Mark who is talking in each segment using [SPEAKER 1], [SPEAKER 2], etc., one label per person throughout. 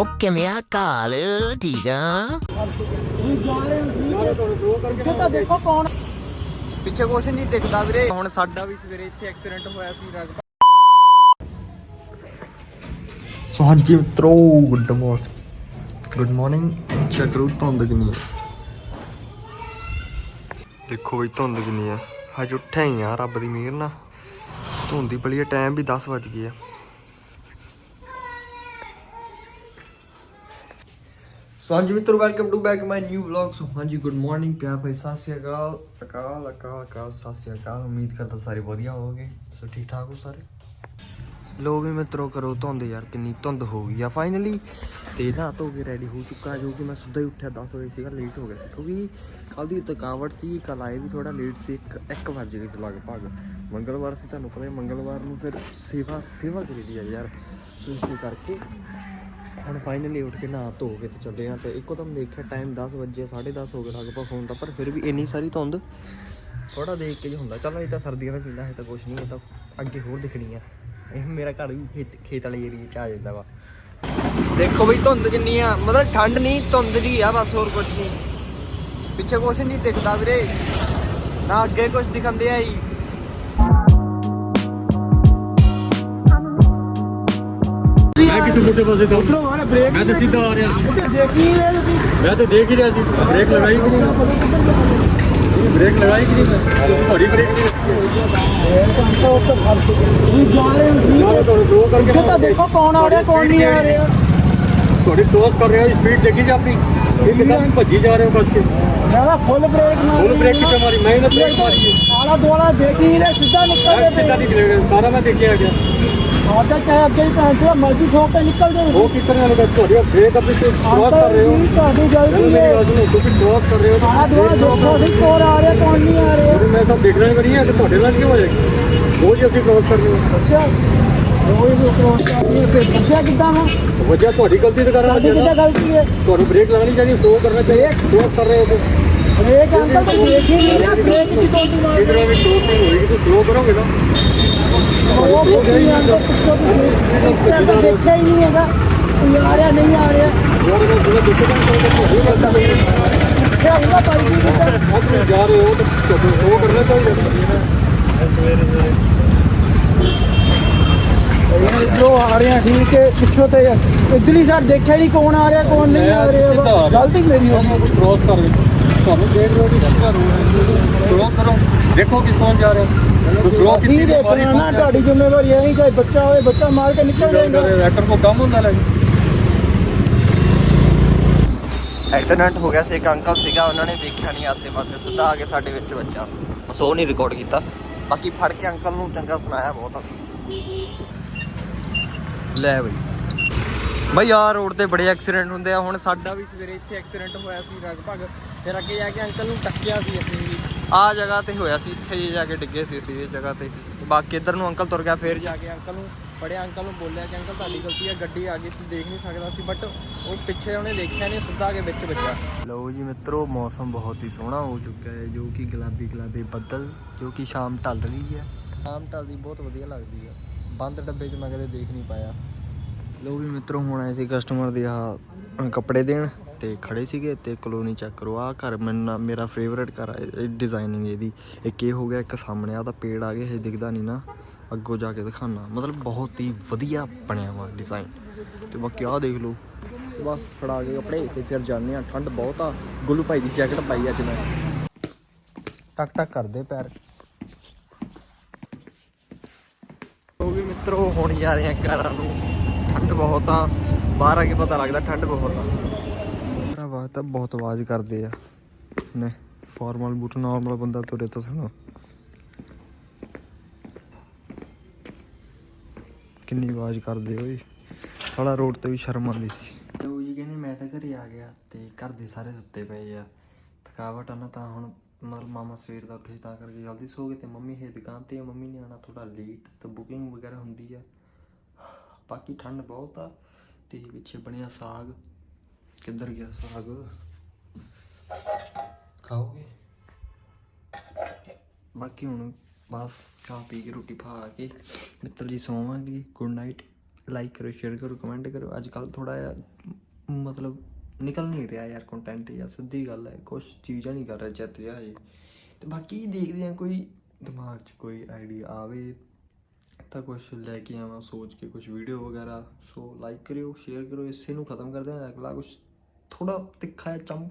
[SPEAKER 1] ਉਹ ਕਿਵੇਂ ਆ ਕਾਲ ਠੀਕ ਆ
[SPEAKER 2] ਦੇਖੋ ਕੌਣ
[SPEAKER 3] ਪਿੱਛੇ ਕੁਛ ਨਹੀਂ ਦਿਖਦਾ ਵੀਰੇ। ਹੁਣ ਸਾਡਾ ਵੀ ਸਵੇਰੇ ਇੱਥੇ ਐਕਸੀਡੈਂਟ ਹੋਇਆ ਸੀ ਰਗਬਾ ਸੋ ਹਾਂਜੀ ਮਿੱਤਰੋ good morning good morning check ਕਰੋ ਧੁੰਦ ਕਿੰਨੀ ਹੈ ਦੇਖੋ ਬਈ ਧੁੰਦ ਕਿੰਨੀ ਹੈ ਹਜੇ ਉੱਠਿਆ ਹੀ ਆ ਰੱਬ ਦੀ ਮਿਹਰ ਨਾਲ। ਧੁੰਦ ਬਲੀ ਟਾਈਮ ਵੀ 10 ਵੱਜ ਗਏ ਆ। ਸੋ ਹਾਂਜੀ ਮਿੱਤਰੋ welcome to back my new vlog so ਹਾਂਜੀ ਗੁੱਡ ਮਾਰਨਿੰਗ ਪਿਆਰ ਭਾਈ ਸਤਿ ਸ਼੍ਰੀ ਅਕਾਲ ਅਕਾਲ ਅਕਾਲ ਅਕਾਲ ਸਤਿ ਸ਼੍ਰੀ ਅਕਾਲ ਉਮੀਦ ਕਰਦਾ ਸਾਰੇ ਵਧੀਆ ਹੋਵੋਗੇ ਸੋ ਠੀਕ ਠਾਕ ਹੋ ਸਾਰੇ ਲੋ ਵੀ ਮਿੱਤਰੋ ਕਰੋ ਧੁੰਦ ਯਾਰ ਕਿੰਨੀ ਧੁੰਦ ਹੋ ਗਈ ਆ ਫਾਈਨਲੀ ਤੇ ਨਾ ਧੋ ਕੇ ਰੈਡੀ ਹੋ ਚੁੱਕਾ ਜੋ ਕਿ ਮੈਂ ਸਿੱਧਾ ਹੀ ਉੱਠਿਆ 10 ਵਜੇ ਸੀਗਾ ਲੇਟ ਹੋ ਗਿਆ ਸੀ ਕਿਉਂਕਿ ਕੱਲ ਦੀ ਥਕਾਵਟ ਸੀ ਕੱਲ ਆਏ ਵੀ ਥੋੜਾ ਲੇਟ ਸੀ 1 1 ਵਜੇ ਗਏ ਲਗਭਗ ਮੰਗਲਵਾਰ ਸੀ ਤੁਹਾਨੂੰ ਪਤਾ ਮੰਗਲਵਾਰ ਨੂੰ ਫਿਰ ਸੇਵਾ ਸੇਵਾ ਕਰੀਦੀ ਆ ਯਾਰ ਸੋ ਇਸੇ ਕਰਕੇ ਹੁਣ ਫਾਈਨਲੀ ਉੱਠ ਕੇ ਨਹਾ ਧੋ ਕੇ ਤੇ ਚੱਲੇ ਆ ਤੇ ਇੱਕੋ ਦਮ ਦੇਖਿਆ ਟਾਈਮ 10 ਵਜੇ 10:30 ਹੋ ਗਏ ਲਗਭਗ ਫੋਨ ਦਾ, ਪਰ ਫਿਰ ਵੀ ਇੰਨੀ ਸਾਰੀ ਧੁੰਦ ਥੋੜਾ ਦੇਖ ਕੇ ਹੀ ਹੁੰਦਾ। ਚੱਲ ਇਹ ਤਾਂ ਸਰਦੀਆਂ ਦਾ ਪੀਂਦਾ ਹੈ ਤਾਂ ਕੁਝ ਨਹੀਂ ਇਹ ਤਾਂ ਅੱਗੇ ਹੋਰ ਦਿਖਣੀ ਆ। ਇਹ ਮੇਰਾ ਘਰ ਵੀ ਖੇਤ ਖੇਤ ਵਾਲੇ ਏਰੀਏ ਚ ਆ ਜਾਂਦਾ ਵਾ। ਦੇਖੋ ਬਈ ਧੁੰਦ ਕਿੰਨੀ ਆ, ਮਤਲਬ ਠੰਡ ਨਹੀਂ, ਧੁੰਦ ਜੀ ਆ ਬਸ ਹੋਰ ਕੁਝ ਨਹੀਂ। ਪਿੱਛੇ ਕੁਝ ਨਹੀਂ ਦਿਖਦਾ ਵੀਰੇ। ਨਾ ਅੱਗੇ ਕੁਝ ਦਿਖਾਉਂਦੇ ਆ
[SPEAKER 4] ਮੈਂ ਕਿਤੇ ਮੁੱਢੇ ਪਾਸੇ ਤੋਂ? ਮੈਂ ਤਾਂ ਸਿੱਧਾ ਆ ਰਿਹਾ। ਮੈਂ ਤਾਂ ਦੇਖ ਹੀ ਰਿਹਾ ਸੀ। ਬ੍ਰੇਕ ਲਗਾਈ ਕਿ ਨਹੀਂ? ਬ੍ਰੇਕ ਲਗਾਈ ਕਿ ਨਹੀਂ? ਤੁਹਾਡੀ ਬ੍ਰੇਕ
[SPEAKER 2] ਰਹੇ ਦੇਖੋ ਕੌਣ ਆ ਰਿਹਾ ਕੌਣ ਨਹੀਂ ਆ ਰਿਹਾ।
[SPEAKER 4] ਤੁਹਾਡੀ ਕ੍ਰੋਸ ਕਰ ਰਿਹਾ ਸਪੀਡ ਦੇਖੀ ਜੀ ਆਪਣੀ। ਇਹ ਕਿੰਨਾ ਭੱਜੀ ਜਾ ਰਹੇ ਹੋ ਕਸ ਕੇ?
[SPEAKER 2] ਮੈਂ ਤਾਂ ਫੁੱਲ ਬ੍ਰੇਕ ਮਾਰ
[SPEAKER 4] ਫੁੱਲ ਬ੍ਰੇਕ ਕਿੱਥੇ ਮਾਰੀ? ਮੈਂ ਬ੍ਰੇਕ ਮਾਰੀ।
[SPEAKER 2] ਆਲਾ ਦੁਆਲਾ ਦੇਖੀ ਨਹੀਂ ਰਹੇ ਸਿੱਧਾ ਨਿਕਲ
[SPEAKER 4] ਸਿੱਧਾ ਨਿਕਲਿਆ ਸਾਰਾ ਮੈਂ ਦੇਖਿਆ ਗਿਆ
[SPEAKER 2] ਆਡਾ ਚਾਹੇ ਅੱਗੇ ਹੀ ਪੈਂਦੇ ਮਰਜ਼ੀ ਠੋਕ ਕੇ ਨਿਕਲ ਜਾਓ।
[SPEAKER 4] ਉਹ ਕਿੱਧਰ ਨਾਲ ਤੁਹਾਡੀ ਬ੍ਰੇਕ ਆਪਣੀ ਕ੍ਰੋਸ ਕਰ ਰਹੇ ਹੋ।
[SPEAKER 2] ਤੁਹਾਡੀ ਗਲਤੀ ਹੈ।
[SPEAKER 4] ਤੁਸੀਂ ਕ੍ਰੋਸ ਕਰ ਰਹੇ ਹੋ।
[SPEAKER 2] ਆਲਾ ਦੁਆਲਾ ਦੇਖੋ ਸੀ ਕੌਣ ਆ ਰਿਹਾ ਕੌਣ ਨਹੀਂ ਆ ਰਿਹਾ।
[SPEAKER 4] ਮੈਂ ਸਭ ਦੇਖਣਾ ਹੀ ਨਹੀਂ ਹੈ ਕਿ ਤੁਹਾਡੇ ਨਾਲ ਕਿਉਂ ਹੋ ਜਾਏਗੀ ਉਹ ਜੀ ਅਸੀਂ ਕ੍ਰੋਸ ਕਰ ਰਹੇ ਹਾਂ।
[SPEAKER 2] ਅੱਛਾ। ਉਹ ਵੀ ਕ੍ਰੋਸ ਕਰਨੀ ਫਿਰ ਪੁੱਛਿਆ ਕਿੱਦਾਂ ਵਾ?
[SPEAKER 4] ਵਜ੍ਹਾ ਤੁਹਾਡੀ ਗਲਤੀ ਤੇ ਕਰਨ
[SPEAKER 2] ਸਾਡੀ
[SPEAKER 4] ਲੱਗੇ
[SPEAKER 2] ਕਿੱਦਾਂ
[SPEAKER 4] ਨਾ।
[SPEAKER 2] ਗਲਤੀ ਹੈ?
[SPEAKER 4] ਤੁਹਾਨੂੰ ਬ੍ਰੇਕ ਲਾਣੀ ਚਾਹੀਦੀ ਸਲੋ ਕਰਨਾ ਚਾਹੀਦਾ ਕ੍ਰੋਸ ਕਰ ਰਹੇ ਹੋ ਤੁਸੀਂ।
[SPEAKER 2] ਬ੍ਰੇਕ ਅੰਕਲ ਤਾਂ ਦੇਖ ਹੀ ਨਹੀਂ ਰਿਹਾ ਬ੍ਰੇਕ ਦੀ ਕੋਲਟੀ ਮਾਰ
[SPEAKER 4] ਇਧਰ ਵੀ ਕ੍ਰੋਸਿੰਗ ਹੋਏਗੀ ਤਾਂ ਸਲੋ ਕਰੋਗੇ ਨਾ।
[SPEAKER 2] ਉਹ ਕੁਛ ਨਹੀਂ ਅੰਕਲ ਪਿੱਛੋਂ ਤੁਸੀਂ ਤਾਂ ਦੇਖਿਆ ਹੀ ਨਹੀਂ ਹੈਗਾ ਕੋਈ ਆ ਰਿਹਾ ਨਹੀਂ ਆ ਰਿਹਾ
[SPEAKER 4] ਯਾਰ ਮੈਂ ਜਿਹੜਾ ਦੇਖੇ ਤਾਂ ਤੁਹਾਡੀ ਗਲਤੀ ਨਹੀਂ ਹੈ
[SPEAKER 2] ਇੱਥੇ ਆਊਗਾ ਭਾਈ ਜੀ ਕਿੱਦਾਂ
[SPEAKER 4] ਆਪ ਤੁਸੀਂ ਜਾ ਰਹੇ ਹੋ ਤਾਂ ਤੁਹਾਨੂੰ ਸਲੋ ਕਰਨਾ ਚਾਹੀਦਾ
[SPEAKER 2] ਯਾਰ ਜੋ ਆ ਰਿਹਾ ਠੀਕ ਹੈ ਪਿੱਛੋਂ ਤੇ ਇਧਰਲੀ ਸਾਈਡ ਦੇਖਿਆ ਨਹੀਂ ਕੌਣ ਆ ਰਿਹਾ ਕੌਣ ਨਹੀਂ ਆ ਰਿਹਾ ਗਲਤੀ ਮੇਰੀ ਹੋ ਗਈ
[SPEAKER 4] ਕ੍ਰੋਸ ਕਰ ਰਹੇ ਤੁਹਾਨੂੰ ਦੇਖ ਰਹੇ ਹੋ ਕਿ ਕਿੱਥੇ ਰੋਡ ਸਲੋ ਕਰੋ ਦੇਖੋ ਕਿ ਕੌਣ ਜਾ ਰਿਹਾ ਸਲੋ
[SPEAKER 2] ਅਸੀਂ
[SPEAKER 4] ਕੀਤੀ
[SPEAKER 2] ਦੇਖਣਾ ਨਾ ਤੁਹਾਡੀ ਜ਼ਿੰਮੇਵਾਰੀ ਹੈ ਨਹੀਂ ਕੋਈ ਬੱਚਾ ਹੋਵੇ ਬੱਚਾ ਮਾਰ ਕੇ ਨਿਕਲ ਜਾਏਗਾ
[SPEAKER 4] ਰੈਕਟਰ ਕੋ ਕੰਮ ਹੁੰਦਾ ਲੈ।
[SPEAKER 3] ਐਕਸੀਡੈਂਟ ਹੋ ਗਿਆ ਸੀ ਇੱਕ ਅੰਕਲ ਸੀਗਾ ਉਹਨਾਂ ਨੇ ਦੇਖਿਆ ਨਹੀਂ ਆਸੇ-ਪਾਸੇ ਸਿੱਧਾ ਆ ਕੇ ਸਾਡੇ ਵਿੱਚ ਵੱਜਾ। ਬਸ ਉਹ ਨਹੀਂ ਰਿਕਾਰਡ ਕੀਤਾ। ਬਾਕੀ ਫੜ ਕੇ ਅੰਕਲ ਨੂੰ ਚੰਗਾ ਸੁਣਾਇਆ ਬਹੁਤ ਅਸੀਂ। ਲੈ ਬਈ। ਬਈ ਯਾਰ ਰੋਡ ਤੇ ਬੜੇ ਐਕਸੀਡੈਂਟ ਹੁੰਦੇ ਆ ਹੁਣ ਸਾਡਾ ਵੀ ਸਵੇਰੇ ਇੱਥੇ ਐਕਸੀਡੈਂਟ ਹੋਇਆ ਸੀ ਲਗਭਗ ਫਿਰ ਅੱਗੇ ਜਾ ਕੇ ਅੰਕਲ ਨੂੰ ਟੱਕਿਆ ਸੀ ਅਸੀਂ ਵੀ। ਆ ਜਗ੍ਹਾ ਤੇ ਹੋਇਆ ਸੀ ਇੱਥੇ ਹੀ ਜਾ ਕੇ ਡਿੱਗੇ ਸੀ ਅਸੀਂ ਇਹ ਜਗ੍ਹਾ ਤੇ। ਬਾਕੀ ਇੱਧਰ ਨੂੰ ਅੰਕਲ ਤੁਰ ਗਿਆ ਫਿਰ ਜਾ ਕੇ ਅੰਕਲ ਨੂੰ ਬੜੇ ਅੰਕਲ ਨੂੰ ਬੋਲਿਆ ਕਿ ਅੰਕਲ ਤੁਹਾਡੀ ਗਲਤੀ ਹੈ ਗੱਡੀ ਆ ਗਈ ਤੂੰ ਦੇਖ ਨਹੀਂ ਸਕਦਾ ਸੀ ਬਟ ਉਹ ਪਿੱਛੇ ਉਹਨੇ ਦੇਖਿਆ ਨਹੀਂ ਸਿੱਧਾ ਆ ਕੇ ਵਿੱਚ ਵੱਜਾ ਲਓ ਜੀ ਮਿੱਤਰੋ ਮੌਸਮ ਬਹੁਤ ਹੀ ਸੋਹਣਾ ਹੋ ਚੁੱਕਾ ਹੈ ਜੋ ਕਿ ਗੁਲਾਬੀ ਗੁਲਾਬੀ ਬੱਦਲ ਜੋ ਕਿ ਸ਼ਾਮ ਢਲ ਰਹੀ ਹੈ। ਸ਼ਾਮ ਢਲਦੀ ਬਹੁਤ ਵਧੀਆ ਲੱਗਦੀ ਹੈ ਬੰਦ ਡੱਬੇ 'ਚ ਮੈਂ ਕਦੇ ਦੇਖ ਨਹੀਂ ਪਾਇਆ। ਲੋ ਵੀ ਮਿੱਤਰੋ ਹੁਣ ਆਏ ਸੀ ਕਸਟਮਰ ਦੇ ਆ ਕੱਪੜੇ ਦੇਣ। ਤੇ ਖੜੇ ਸੀਗੇ ਤੇ ਕਲੋਨੀ ਚੈੱਕ ਕਰੋ। ਆ ਘਰ ਮੈਨੂੰ ਮੇਰਾ ਫੇਵਰੇਟ ਘਰ ਹੈ ਡਿਜ਼ਾਈਨਿੰਗ ਇਹਦੀ। ਇੱਕ ਇਹ ਹੋ ਗਿਆ, ਇੱਕ ਸਾਹਮਣੇ ਆ ਤਾਂ ਪੇੜ ਆ ਗਏ ਇਹ ਦਿਖਦਾ ਨਹੀਂ ਨਾ। ਅੱਗੋਂ ਜਾ ਕੇ ਦਿਖਾਣਾ ਮਤਲਬ ਬਹੁਤ ਹੀ ਵਧੀਆ ਬਣਿਆ ਵਾ ਡਿਜ਼ਾਈਨ ਤੇ ਬਾਕੀ ਆਹ ਦੇਖ ਲਓ। ਬਸ ਫੜਾ ਕੇ ਕੱਪੜੇ ਤੇ ਫਿਰ ਜਾਂਦੇ ਆ ਠੰਡ ਬਹੁਤ ਆ। ਗੁੱਲੂ ਭਾਈ ਦੀ ਜੈਕਟ ਪਾਈ ਅੱਜ ਮੈਂ। ਟਕ ਟਕ ਕਰਦੇ ਪੈਰ। ਉਹ ਵੀ ਮਿੱਤਰੋ, ਹੁਣ ਜਾ ਰਹੇ ਆ ਘਰਾਂ ਨੂੰ। ਠੰਡ ਬਹੁਤ ਆ। ਬਾਹਰ ਆ ਕੇ ਪਤਾ ਲੱਗਦਾ, ਠੰਡ ਬਹੁਤ ਆ। ਤਾਂ ਬਹੁਤ ਆਵਾਜ਼ ਕਰਦੇ ਆ। ਨੇ ਫਾਰਮਲ ਬੂਟ ਨਾਰਮਲ ਬੰਦਾ ਤੁਰੇ ਤਾਂ ਸੁਣੋ। ਕਿੰਨੀ ਆਵਾਜ਼ ਕਰਦੇ ਓਏ। ਸਾਲਾ ਰੋਡ ਤੇ ਵੀ ਸ਼ਰਮ ਆਉਂਦੀ ਸੀ। ਉਹ ਜੀ ਕਹਿੰਦੇ ਮੈਂ ਤਾਂ ਘਰੇ ਆ ਗਿਆ ਤੇ ਘਰ ਦੇ ਸਾਰੇ ਸੁੱਤੇ ਪਏ ਆ। ਥਕਾਵਟ ਆ ਨਾ ਤਾਂ ਹੁਣ ਮਤਲਬ ਮਾਮਾ ਸਵੇਰ ਦਾ ਉੱਠੇ ਸੀ ਤਾਂ ਕਰਕੇ ਜਲਦੀ ਸੋ ਗਏ ਤੇ ਮੰਮੀ ਹੈ ਦੁਕਾਨ ਤੇ ਮੰਮੀ ਨੇ ਆਣਾ ਥੋੜਾ ਲੇਟ ਤੇ ਬੁਕਿੰਗ ਵਗੈਰਾ ਹੁੰਦੀ ਆ। ਬਾਕੀ ਠੰਡ ਬਹੁਤ ਆ ਤੇ ਪਿੱਛੇ ਬਣਿਆ ਸਾਗ। ਕਿੱਧਰ ਗਿਆ ਸਾਗ? ਖਾਓਗੇ? ਬਾਕੀ ਹੁਣ ਬਸ ਚਾਹ ਪੀ ਕੇ ਰੋਟੀ ਖਾ ਕੇ ਮਿੱਤਰ ਜੀ ਸੌਵਾਂਗੇ। ਗੁੱਡ ਨਾਈਟ ਲਾਈਕ ਕਰੋ ਸ਼ੇਅਰ ਕਰੋ ਕਮੈਂਟ ਕਰੋ। ਅੱਜ ਕੱਲ ਥੋੜਾ ਜਿਹਾ ਮਤਲਬ ਨਿਕਲ ਨਹੀਂ ਰਿਹਾ ਯਾਰ ਕੰਟੈਂਟ ਯਾਰ ਸਿੱਧੀ ਗੱਲ ਹੈ। ਕੁਝ ਚੀਜ਼ਾਂ ਨਹੀਂ ਕਰ ਰਿਹਾ ਚਿੱਤ ਜਿਹਾ ਹਜੇ। ਤੇ ਬਾਕੀ ਦੇਖਦੇ ਆ ਕੋਈ ਦਿਮਾਗ 'ਚ ਕੋਈ ਆਈਡੀਆ ਆਵੇ ਤਾਂ ਕੁਝ ਲੈ ਕੇ ਆਵਾਂ, ਸੋਚ ਕੇ ਕੁਝ ਵੀਡੀਓ ਵਗੈਰਾ। ਸੋ ਲਾਈਕ ਕਰਿਓ ਸ਼ੇਅਰ ਕਰੋ ਇਸੇ ਨੂੰ ਖਤਮ ਕਰਦੇ ਹਾਂ। ਅਗਲਾ ਕੁਝ ਥੋੜਾ ਤਿੱਖਾ ਹੈ ਚਮ,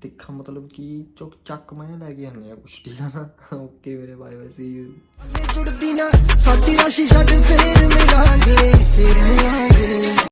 [SPEAKER 3] ਤਿੱਖਾ ਮਤਲਬ ਕਿ ਚੁੱਕ, ਚੱਕ ਮੈਂ ਲੈ ਕੇ ਆਉਂਦੇ ਆ ਕੁਛ, ਠੀਕ ਆ ਨਾ? ਓਕੇ ਮੇਰੇ ਬਾਏ ਬਾਏ ਸੀ ਯੂ
[SPEAKER 5] ਜੁੜਦੀ ਨਾ ਸਾਡੀ ਰਾਸ਼ੀ ਛੱਡ, ਫੇਰ ਮਿਲਾਂਗੇ ਫੇਰ ਮਿਲਾਂਗੇ।